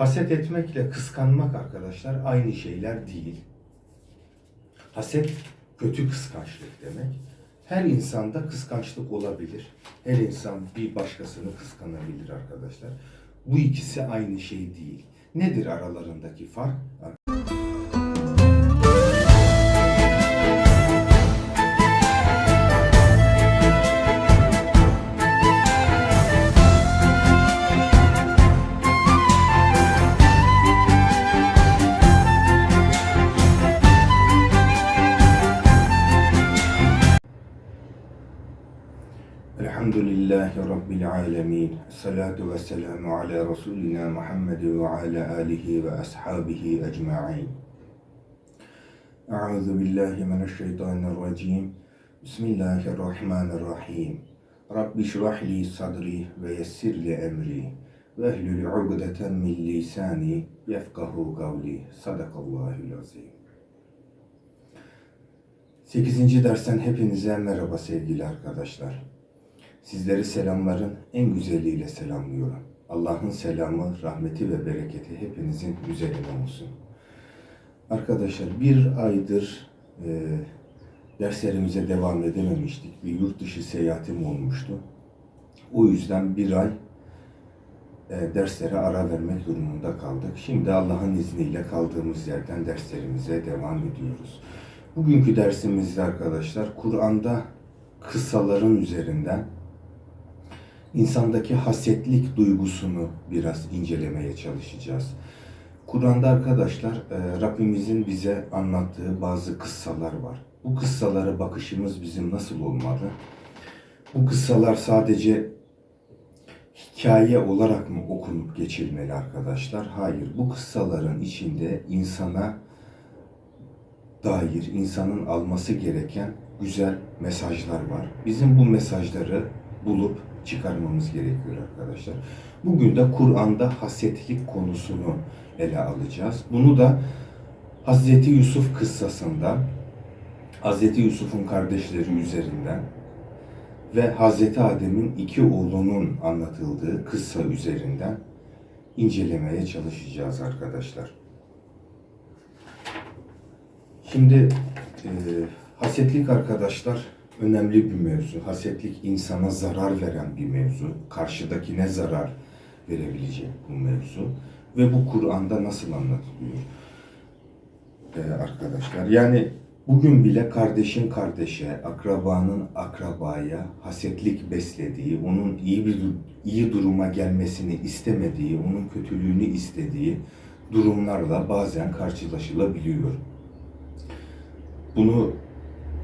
Haset etmekle kıskanmak arkadaşlar aynı şeyler değil. Haset kötü kıskançlık demek. Her insanda kıskançlık olabilir. Her insan bir başkasını kıskanabilir arkadaşlar. Bu ikisi aynı şey değil. Nedir aralarındaki fark? Elhamdülillahi Rabbil alemin. Salatu ve selamu ala Resulina Muhammed ve ala alihi ve ashabihi ecma'in. Euzu billahi mineşşeytanirracim. Bismillahirrahmanirrahim. Rabbi şrah li sadri ve yessir li emri. Ve ehlül ugdeten min lisani yefkahu kavli. Sadakallahul azim. 8. dersten hepinize merhaba sevgili arkadaşlar. Sizleri selamların en güzeliyle selamlıyorum. Allah'ın selamı, rahmeti ve bereketi hepinizin üzerine olsun. Arkadaşlar bir aydır e, derslerimize devam edememiştik. Bir yurt dışı seyahatim olmuştu. O yüzden bir ay e, derslere ara vermek durumunda kaldık. Şimdi Allah'ın izniyle kaldığımız yerden derslerimize devam ediyoruz. Bugünkü dersimizde arkadaşlar Kur'an'da kıssaların üzerinden insandaki hasetlik duygusunu biraz incelemeye çalışacağız. Kur'an'da arkadaşlar e, Rabbimizin bize anlattığı bazı kıssalar var. Bu kıssalara bakışımız bizim nasıl olmalı? Bu kıssalar sadece hikaye olarak mı okunup geçilmeli arkadaşlar? Hayır. Bu kıssaların içinde insana dair insanın alması gereken güzel mesajlar var. Bizim bu mesajları bulup çıkarmamız gerekiyor arkadaşlar. Bugün de Kur'an'da hasetlik konusunu ele alacağız. Bunu da Hazreti Yusuf kıssasında Hazreti Yusuf'un kardeşleri üzerinden ve Hazreti Adem'in iki oğlunun anlatıldığı kıssa üzerinden incelemeye çalışacağız arkadaşlar. Şimdi e, hasetlik arkadaşlar önemli bir mevzu. Hasetlik insana zarar veren bir mevzu. Karşıdakine zarar verebilecek bu mevzu. Ve bu Kur'an'da nasıl anlatılıyor? E, arkadaşlar yani bugün bile kardeşin kardeşe, akrabanın akrabaya hasetlik beslediği, onun iyi bir iyi duruma gelmesini istemediği, onun kötülüğünü istediği durumlarla bazen karşılaşılabiliyor. Bunu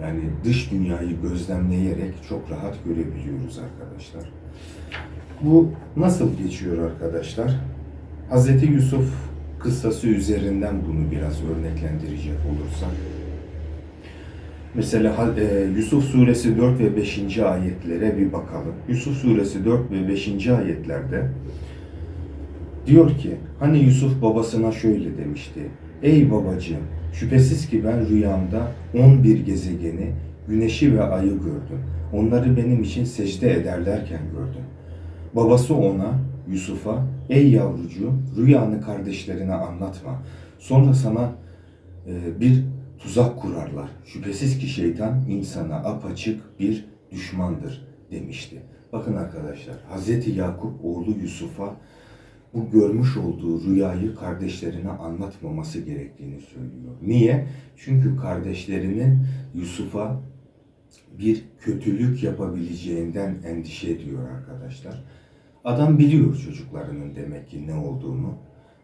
yani dış dünyayı gözlemleyerek çok rahat görebiliyoruz arkadaşlar. Bu nasıl geçiyor arkadaşlar? Hz. Yusuf kıssası üzerinden bunu biraz örneklendirecek olursak. Mesela e, Yusuf suresi 4 ve 5. ayetlere bir bakalım. Yusuf suresi 4 ve 5. ayetlerde diyor ki hani Yusuf babasına şöyle demişti. Ey babacığım şüphesiz ki ben rüyamda 11 gezegeni, güneşi ve ayı gördüm. Onları benim için secde ederlerken gördüm. Babası ona, Yusuf'a, ey yavrucuğum rüyanı kardeşlerine anlatma. Sonra sana e, bir tuzak kurarlar. Şüphesiz ki şeytan insana apaçık bir düşmandır demişti. Bakın arkadaşlar Hazreti Yakup oğlu Yusuf'a bu görmüş olduğu rüyayı kardeşlerine anlatmaması gerektiğini söylüyor. Niye? Çünkü kardeşlerinin Yusuf'a bir kötülük yapabileceğinden endişe ediyor arkadaşlar. Adam biliyor çocuklarının demek ki ne olduğunu,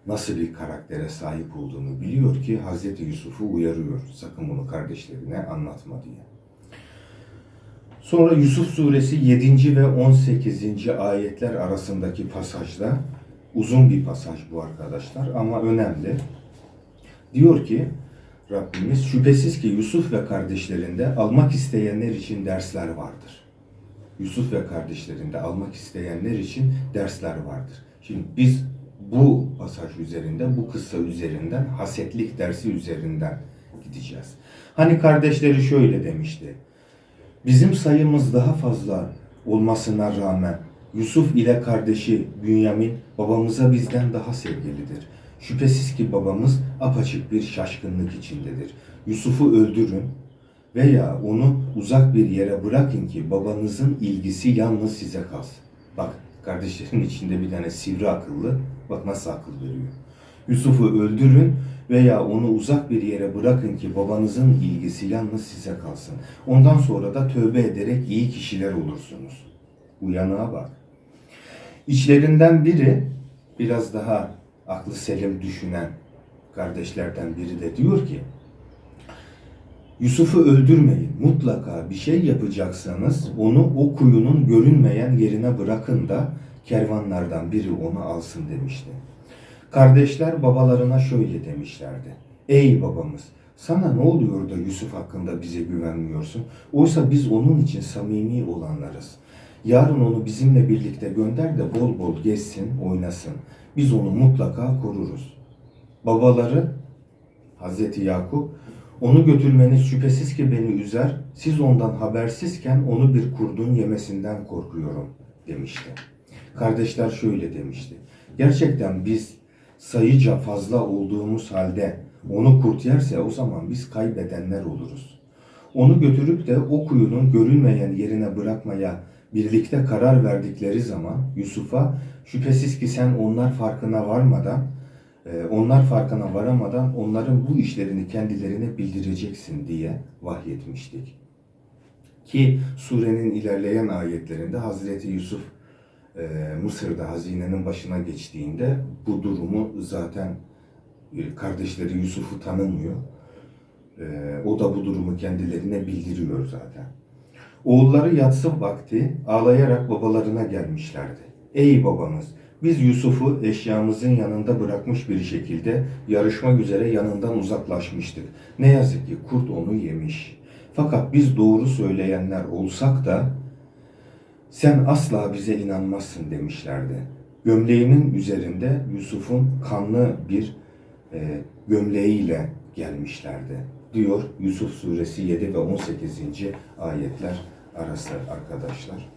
nasıl bir karaktere sahip olduğunu biliyor ki Hazreti Yusuf'u uyarıyor. Sakın bunu kardeşlerine anlatma diye. Sonra Yusuf suresi 7. ve 18. ayetler arasındaki pasajda uzun bir pasaj bu arkadaşlar ama önemli. Diyor ki Rabbimiz şüphesiz ki Yusuf ve kardeşlerinde almak isteyenler için dersler vardır. Yusuf ve kardeşlerinde almak isteyenler için dersler vardır. Şimdi biz bu pasaj üzerinde, bu kıssa üzerinden, hasetlik dersi üzerinden gideceğiz. Hani kardeşleri şöyle demişti. Bizim sayımız daha fazla olmasına rağmen Yusuf ile kardeşi Bünyamin babamıza bizden daha sevgilidir. Şüphesiz ki babamız apaçık bir şaşkınlık içindedir. Yusuf'u öldürün veya onu uzak bir yere bırakın ki babanızın ilgisi yalnız size kalsın. Bak kardeşlerin içinde bir tane sivri akıllı bak nasıl akıl veriyor. Yusuf'u öldürün veya onu uzak bir yere bırakın ki babanızın ilgisi yalnız size kalsın. Ondan sonra da tövbe ederek iyi kişiler olursunuz. Uyanığa bak. İçlerinden biri biraz daha aklı selim düşünen kardeşlerden biri de diyor ki Yusuf'u öldürmeyin. Mutlaka bir şey yapacaksanız onu o kuyunun görünmeyen yerine bırakın da kervanlardan biri onu alsın demişti. Kardeşler babalarına şöyle demişlerdi. Ey babamız sana ne oluyor da Yusuf hakkında bize güvenmiyorsun? Oysa biz onun için samimi olanlarız. Yarın onu bizimle birlikte gönder de bol bol gezsin, oynasın. Biz onu mutlaka koruruz. Babaları Hazreti Yakup onu götürmeniz şüphesiz ki beni üzer. Siz ondan habersizken onu bir kurdun yemesinden korkuyorum demişti. Kardeşler şöyle demişti. Gerçekten biz sayıca fazla olduğumuz halde onu kurt yerse o zaman biz kaybedenler oluruz. Onu götürüp de o kuyunun görülmeyen yerine bırakmaya birlikte karar verdikleri zaman Yusuf'a şüphesiz ki sen onlar farkına varmadan ee, onlar farkına varamadan onların bu işlerini kendilerine bildireceksin diye vahyetmiştik. Ki surenin ilerleyen ayetlerinde Hazreti Yusuf e, Mısır'da hazinenin başına geçtiğinde bu durumu zaten e, kardeşleri Yusuf'u tanımıyor. E, o da bu durumu kendilerine bildiriyor zaten. Oğulları yatsı vakti ağlayarak babalarına gelmişlerdi. Ey babamız! Biz Yusuf'u eşyamızın yanında bırakmış bir şekilde yarışmak üzere yanından uzaklaşmıştık. Ne yazık ki kurt onu yemiş. Fakat biz doğru söyleyenler olsak da sen asla bize inanmazsın demişlerdi. Gömleğinin üzerinde Yusuf'un kanlı bir e, gömleğiyle gelmişlerdi. Diyor Yusuf suresi 7 ve 18. ayetler arası arkadaşlar.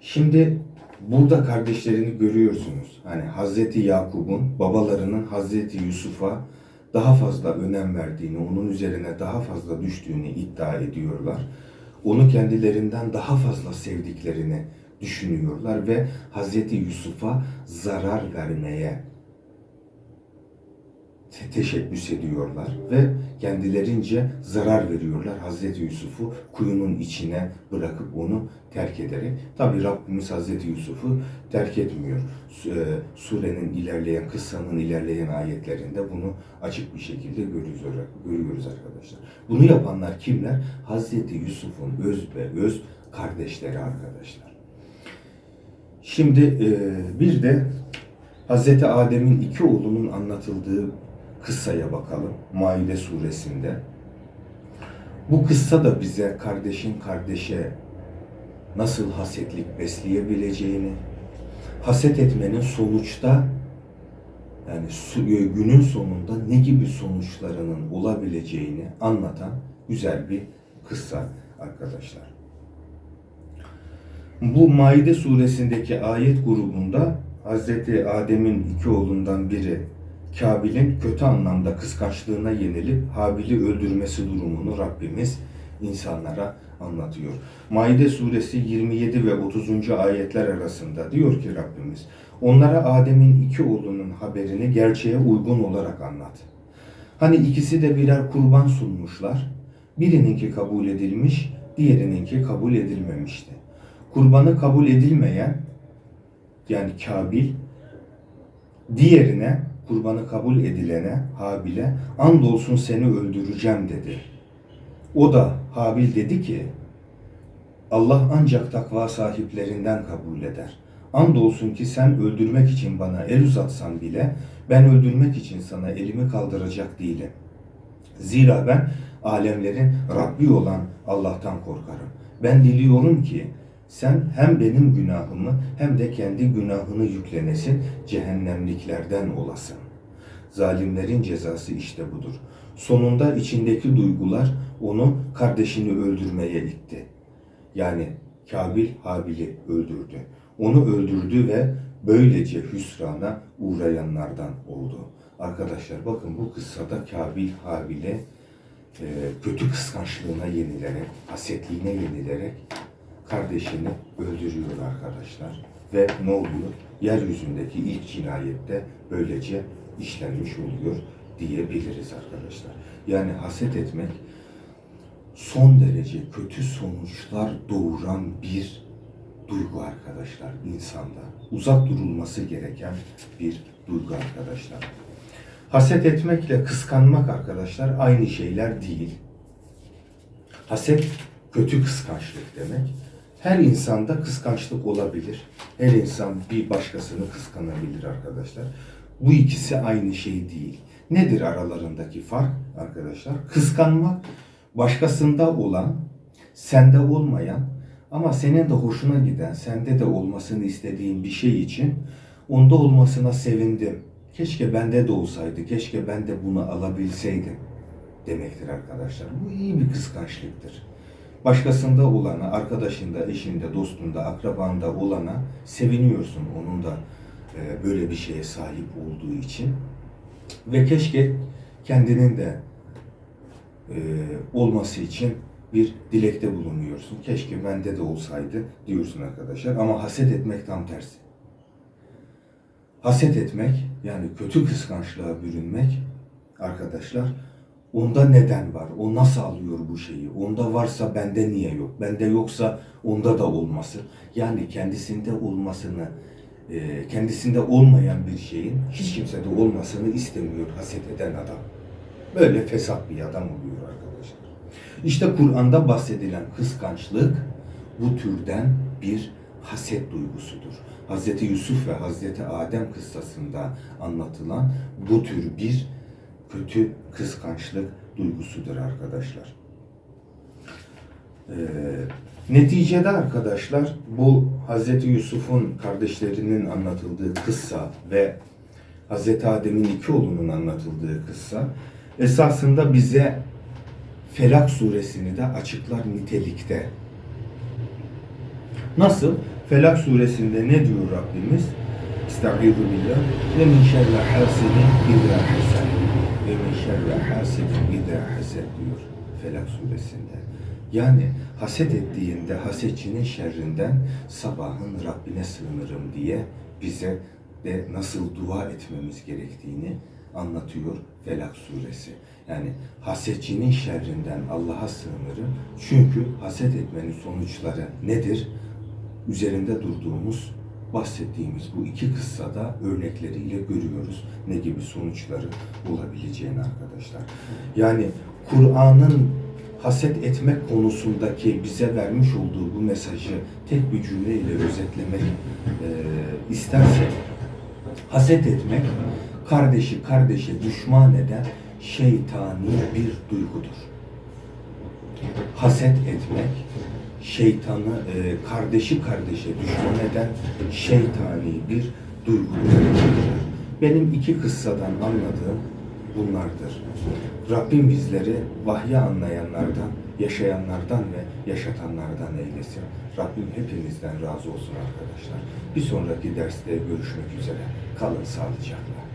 Şimdi burada kardeşlerini görüyorsunuz. Hani Hazreti Yakup'un babalarının Hazreti Yusuf'a daha fazla önem verdiğini, onun üzerine daha fazla düştüğünü iddia ediyorlar. Onu kendilerinden daha fazla sevdiklerini düşünüyorlar ve Hazreti Yusuf'a zarar vermeye te- teşebbüs ediyorlar ve kendilerince zarar veriyorlar Hazreti Yusuf'u kuyunun içine bırakıp onu terk ederek. Tabi Rabbimiz Hazreti Yusuf'u terk etmiyor. E, Surenin ilerleyen, kıssanın ilerleyen ayetlerinde bunu açık bir şekilde görüyoruz, görüyoruz arkadaşlar. Bunu yapanlar kimler? Hazreti Yusuf'un öz ve öz kardeşleri arkadaşlar. Şimdi e, bir de Hazreti Adem'in iki oğlunun anlatıldığı kıssaya bakalım. Maide suresinde. Bu kıssa da bize kardeşin kardeşe nasıl hasetlik besleyebileceğini, haset etmenin sonuçta yani su- günün sonunda ne gibi sonuçlarının olabileceğini anlatan güzel bir kıssa arkadaşlar. Bu Maide suresindeki ayet grubunda Hazreti Adem'in iki oğlundan biri Kabil'in kötü anlamda kıskançlığına yenilip Habil'i öldürmesi durumunu Rabbimiz insanlara anlatıyor. Maide suresi 27 ve 30. ayetler arasında diyor ki Rabbimiz, onlara Adem'in iki oğlunun haberini gerçeğe uygun olarak anlat. Hani ikisi de birer kurban sunmuşlar. Birininki kabul edilmiş, diğerininki kabul edilmemişti. Kurbanı kabul edilmeyen yani Kabil diğerine kurbanı kabul edilene Habil'e andolsun seni öldüreceğim dedi. O da Habil dedi ki Allah ancak takva sahiplerinden kabul eder. Andolsun ki sen öldürmek için bana el uzatsan bile ben öldürmek için sana elimi kaldıracak değilim. Zira ben alemlerin Rabbi olan Allah'tan korkarım. Ben diliyorum ki sen hem benim günahımı hem de kendi günahını yüklenesin, cehennemliklerden olasın. Zalimlerin cezası işte budur. Sonunda içindeki duygular onu kardeşini öldürmeye itti. Yani Kabil Habil'i öldürdü. Onu öldürdü ve böylece hüsrana uğrayanlardan oldu. Arkadaşlar bakın bu kıssada Kabil Habil'e e, kötü kıskançlığına yenilerek, hasetliğine yenilerek kardeşini öldürüyor arkadaşlar. Ve ne oluyor? Yeryüzündeki ilk cinayette böylece işlenmiş oluyor diyebiliriz arkadaşlar. Yani haset etmek son derece kötü sonuçlar doğuran bir duygu arkadaşlar insanda. Uzak durulması gereken bir duygu arkadaşlar. Haset etmekle kıskanmak arkadaşlar aynı şeyler değil. Haset kötü kıskançlık demek. Her insanda kıskançlık olabilir. Her insan bir başkasını kıskanabilir arkadaşlar. Bu ikisi aynı şey değil. Nedir aralarındaki fark arkadaşlar? Kıskanmak başkasında olan, sende olmayan ama senin de hoşuna giden, sende de olmasını istediğin bir şey için onda olmasına sevindim. Keşke bende de olsaydı, keşke ben de bunu alabilseydim demektir arkadaşlar. Bu iyi bir kıskançlıktır. Başkasında olana, arkadaşında, eşinde, dostunda, akrabanda olana seviniyorsun onun da e, böyle bir şeye sahip olduğu için. Ve keşke kendinin de e, olması için bir dilekte bulunuyorsun. Keşke bende de olsaydı diyorsun arkadaşlar. Ama haset etmek tam tersi. Haset etmek yani kötü kıskançlığa bürünmek arkadaşlar onda neden var? O nasıl alıyor bu şeyi? Onda varsa bende niye yok? Bende yoksa onda da olması. Yani kendisinde olmasını e, kendisinde olmayan bir şeyin hiç kimsede olmasını istemiyor haset eden adam. Böyle fesat bir adam oluyor arkadaşlar. İşte Kur'an'da bahsedilen kıskançlık bu türden bir haset duygusudur. Hazreti Yusuf ve Hazreti Adem kıssasında anlatılan bu tür bir kötü kıskançlık duygusudur arkadaşlar. Ee, neticede arkadaşlar bu Hazreti Yusuf'un kardeşlerinin anlatıldığı kıssa ve Hazreti Adem'in iki oğlunun anlatıldığı kıssa esasında bize Felak suresini de açıklar nitelikte. Nasıl? Felak suresinde ne diyor Rabbimiz? Estaizu billah. Ve min şerri hasidin idâ hased. Ve min şerri hasidin idâ hased diyor Felak suresinde. Yani haset ettiğinde hasetçinin şerrinden sabahın Rabbine sığınırım diye bize de nasıl dua etmemiz gerektiğini anlatıyor Felak suresi. Yani hasetçinin şerrinden Allah'a sığınırım. Çünkü haset etmenin sonuçları nedir? Üzerinde durduğumuz, bahsettiğimiz bu iki kıssada örnekleriyle görüyoruz ne gibi sonuçları olabileceğini arkadaşlar. Yani Kur'an'ın haset etmek konusundaki bize vermiş olduğu bu mesajı tek bir cümleyle özetlemek e, istersek haset etmek kardeşi kardeşe düşman eden şeytani bir duygudur. Haset etmek şeytanı e, kardeşi kardeşe düşman eden şeytani bir duygudur. Benim iki kıssadan anladığım bunlardır. Rabbim bizleri vahyi anlayanlardan, yaşayanlardan ve yaşatanlardan eylesin. Rabbim hepinizden razı olsun arkadaşlar. Bir sonraki derste görüşmek üzere. Kalın sağlıcakla.